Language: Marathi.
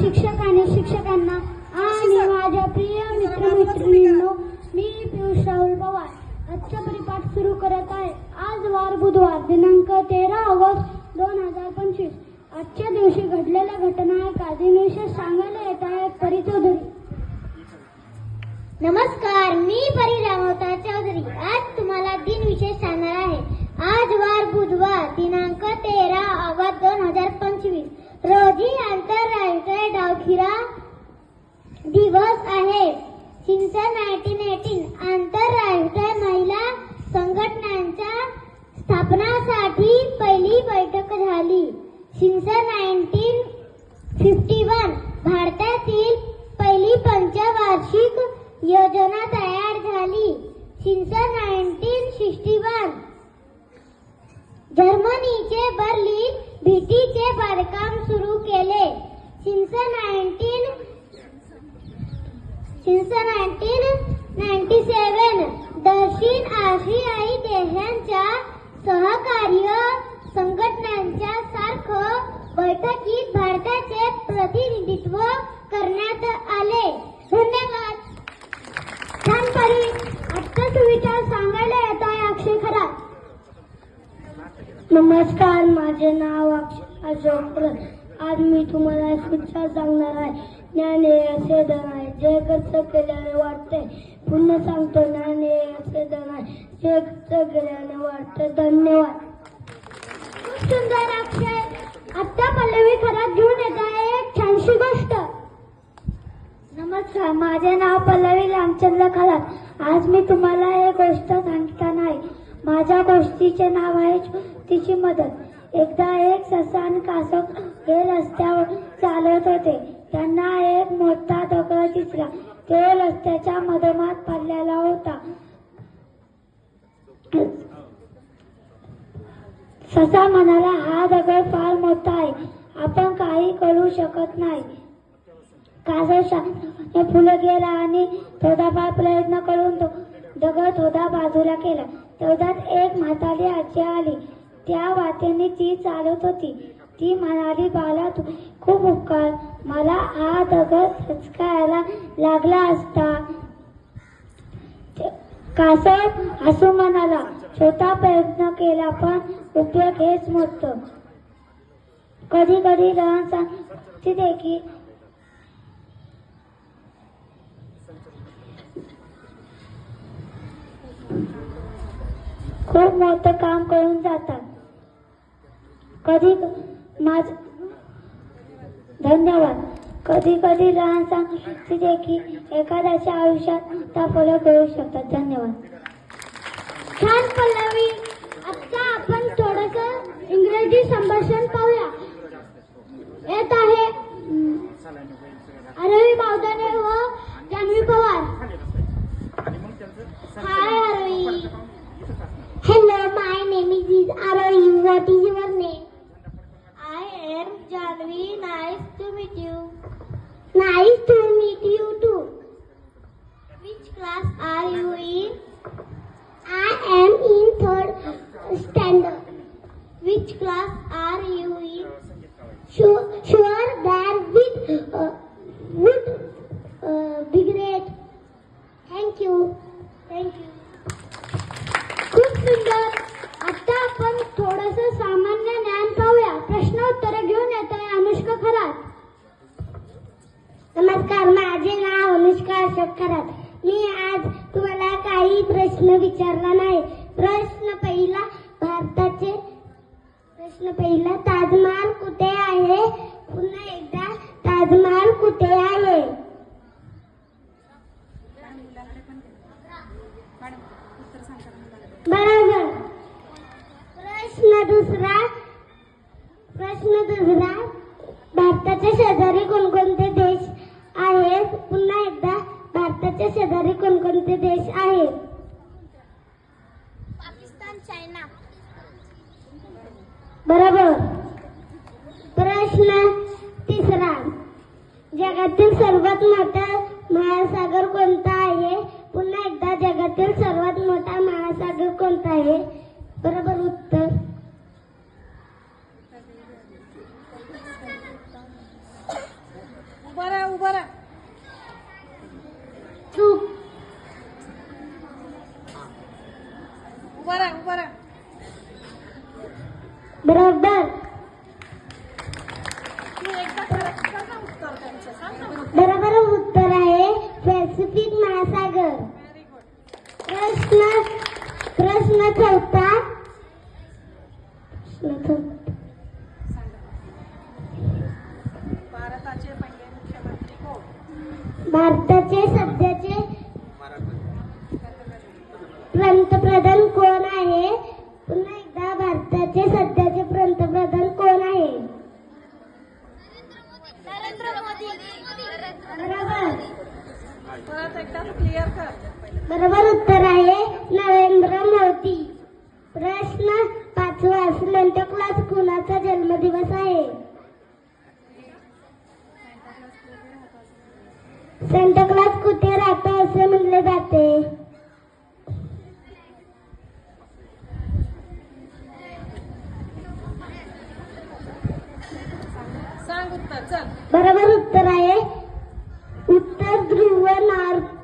शिक्षक आणि शिक्षकांना आणि माझ्या प्रिय मित्रमैत्रिणींनो मी पियुष राहुल पवार. आजचा परिपाठ सुरू करत आहे. आज वार बुधवार दिनांक तेरा ऑगस्ट दोन हजार पंचवीस. आजच्या दिवशी घडलेल्या घटना एका दिनविशेष सांगायला येत आहे परी चौधरी. नमस्कार मी परी रामवता चौधरी. आज तुम्हाला दिनविशेष सांगणार आहे. आज वार बुधवार दिनांक तेरा ऑगस्ट दोन हजार पंचवीस रोजी आंतरराष्ट्रीय डावखिरा दिवस आहे सिन्स नाईन्टीन एटीन आंतरराष्ट्रीय महिला संघटनांच्या स्थापनासाठी पहिली बैठक झाली. सिन्स नाईन्टीन फिफ्टी वन भारतातील पहिली पंचवार्षिक योजना तयार झाली. सिन्स नाईन्टीन सिक्स्टी वन जर्मनीचे बर्लिन भीतीचे बांधकाम सुरू केले. सिन्स नाईन्टीन दक्षिण आशियाई देशांच्या सहकार्य संघटनांच्या सारखं बैठकीत भारताचे प्रतिनिधित्व करण्यात आले. धन्यवाद. छान परी आजचा सुविचार सांगायला येत आहे अक्षय खरा. नमस्कार माझे नाव अक्षय अशोक आज मी तुम्हाला सुविचार सांगणार आहे. ज्ञान हे असे धन आहे जे खर्च केल्याने वाटते पुन्हा सांगतो ज्ञान हे असे धन आहे जे खर्च केल्याने वाटते धन्यवाद. खूप सुंदर अक्षय आत्ता पल्लवी खरात घेऊन येत आहे एक छानशी गोष्ट. नमस्कार माझे नाव पल्लवी रामचंद्र खरात आज मी तुम्हाला एक गोष्ट सांगताना आहे माझ्या गोष्टीचे नाव आहे तिची मदत. एकदा एक ससा आणि कासव हे रस्त्यावर चालत होते. त्यांना एक मोठा दगड दिसला. तो रस्त्याच्या मधोमध पडलेला होता. ससा म्हणाला हा दगड फार मोठा आहे. आपण काही करू शकत नाही. कासव फुलं गेला आणि थोडाफार प्रयत्न करून तो दगड थोडा बाजूला केला. तेवढ्यात एक म्हातारी आजी आली. त्या वाटेने ती चालत होती. ती म्हणाली बाला तू खूप उपकार. मला हा दगड खचकायला लागला असता कासव असू म्हणाला छोटा प्रयत्न केला पण उपयोग हेच मोठं कधी कधी लहान सांगते की खूप मोठं काम करून जातात. कधी माझ धन्यवाद. कधी कधी लहान सांगते की एखाद्याच्या आयुष्यात त्या फरक करू शकतात. धन्यवाद. छान पल्लवी. आता आपण थोडस इंग्रजी संभाषण पाहूया. येत आहे. अरवी बावदाने व Nice to meet you too. Which class are you in? I am in third standard. Which class are you in? Sure, sure that would, uh, would uh, be great. Thank you. Thank you. खूप सुंदर आता आपण थोडस अनुष्का मी आज तुम्हाला काही प्रश्न विचारला नाही प्रश्न पहिला भारताचे प्रश्न पहिला ताजमहाल कुठे आहे? पुन्हा एकदा ताजमहाल कुठे आहे बरोबर प्रश्न दुसरा प्रश्न दुसरा भारताच्या शेजारी कोणकोणते देश आहेत पुन्हा एकदा भारताच्या शेजारी कोणकोणते देश आहेत पाकिस्तान चायना. बरोबर. प्रश्न तिसरा. जगातील सर्वात मोठा महासागर कोणता आहे? पुन्हा एकदा जगातील सर्वात मोठा महासागर कोणता आहे? बरोबर उत्तर बरोबर तू एकदा correct कर ना उत्तर त्यांचं सांग ना. बरोबर उत्तर आहे पॅसिफिक महासागर. प्रश्न प्रश्न चौथा. भारताचे सध्याचे पंतप्रधान कोण आहे? बरोबर. उत्तर आहे नरेंद्र मोदी. प्रश्न पाचवा सेंटा क्लास कुणाचा जन्मदिवस आहे? सेंटा क्लास कुठे राहतो असे म्हणले जाते? बरोबर उत्तर आहे Bernard.